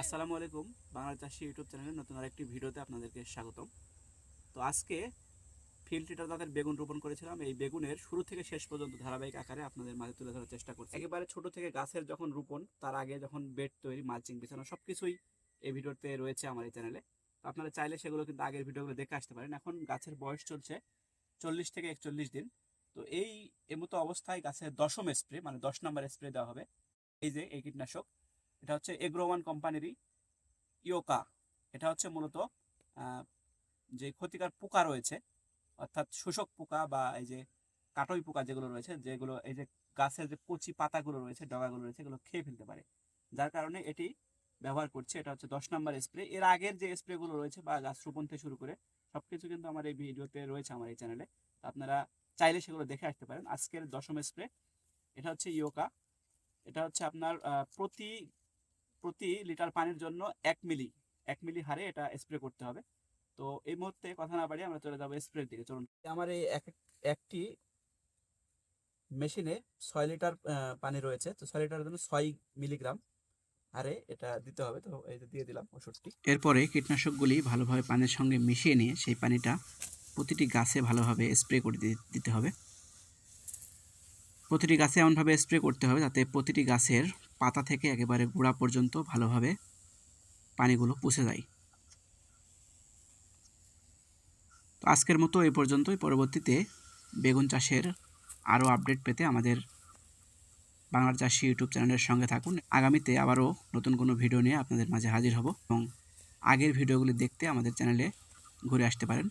আসসালামু আলাইকুম বাংলা চাষি ইউটিউব চ্যানেলে নতুন আরেকটি ভিডিওতে আপনাদেরকে স্বাগতম। তো আজকে ফিল্ড ট্রিটার তাদের বেগুন রোপণ করেছিলাম। এই বেগুনের শুরু থেকে শেষ পর্যন্ত ধারাবাহিক আকারে আপনাদের মাঝে তুলে ধরার চেষ্টা করছি। একেবারে ছোট থেকে গাছের যখন রোপণ, তার আগে যখন বেড তৈরি, মালচিং, বিছানো সব কিছুই এই ভিডিওতে রয়েছে আমার এই চ্যানেলে। তো আপনারা চাইলে সেগুলো কিন্তু আগের ভিডিওগুলো দেখে আসতে পারেন। এখন গাছের বয়স চলছে চল্লিশ থেকে একচল্লিশ দিন। তো এই এমতো অবস্থায় গাছের দশম স্প্রে মানে দশ নম্বর স্প্রে দেওয়া হবে। এই যে এই কীটনাশক। এটা হচ্ছে এগ্রো ওয়ান কোম্পানিরই ইয়োকা। এটা হচ্ছে মূলত যে ক্ষতিকার পোকা রয়েছে, অর্থাৎ শোষক পোকা বা এই যে কাটই পোকা যেগুলো রয়েছে, যেগুলো এই যে গাছের যে কচি পাতাগুলো রয়েছে, ডগাগুলো রয়েছে, এগুলো খেয়ে ফেলতে পারে। যার কারণে এটি ব্যবহার করছে, এটা হচ্ছে দশ নম্বর স্প্রে। এর আগের যে স্প্রেগুলো রয়েছে বা গাছ রোপণ থেকে শুরু করে সব কিছু কিন্তু আমার এই ভিডিওতে রয়েছে আমার এই চ্যানেলে। আপনারা চাইলে সেগুলো দেখে আসতে পারেন। আজকের দশম স্প্রে, এটা হচ্ছে ইয়োকা। এটা হচ্ছে আপনার প্রতি প্রতি লিটার পানির জন্য এক মিলি এক মিলি হারে এটা স্প্রে করতে হবে। তো এই মুহূর্তে কথা না বাড়িয়ে আমরা চলে যাব স্প্রের দিকে। চলুন। আমার এই এক একটি মেশিনে ছয় লিটার পানি রয়েছে। তো ছয় লিটারের জন্য ছয় মিলিগ্রাম হারে এটা দিতে হবে। তো এই যে দিয়ে দিলাম ওষুধটি। এরপরে কীটনাশকগুলি ভালোভাবে পানির সঙ্গে মিশিয়ে নিয়ে সেই পানিটা প্রতিটি গাছে ভালোভাবে স্প্রে করে দি- দিতে হবে। প্রতিটি গাছে এমনভাবে স্প্রে করতে হবে যাতে প্রতিটি গাছের পাতা থেকে একেবারে গোড়া পর্যন্ত ভালোভাবে পানিগুলো পুষে যায়। তো আজকের মতো এই পর্যন্তই। পরবর্তীতে বেগুন চাষের আরও আপডেট পেতে আমাদের বাংলার চাষি ইউটিউব চ্যানেলের সঙ্গে থাকুন। আগামীতে আবারও নতুন কোনো ভিডিও নিয়ে আপনাদের মাঝে হাজির হব এবং আগের ভিডিওগুলি দেখতে আমাদের চ্যানেলে ঘুরে আসতে পারেন।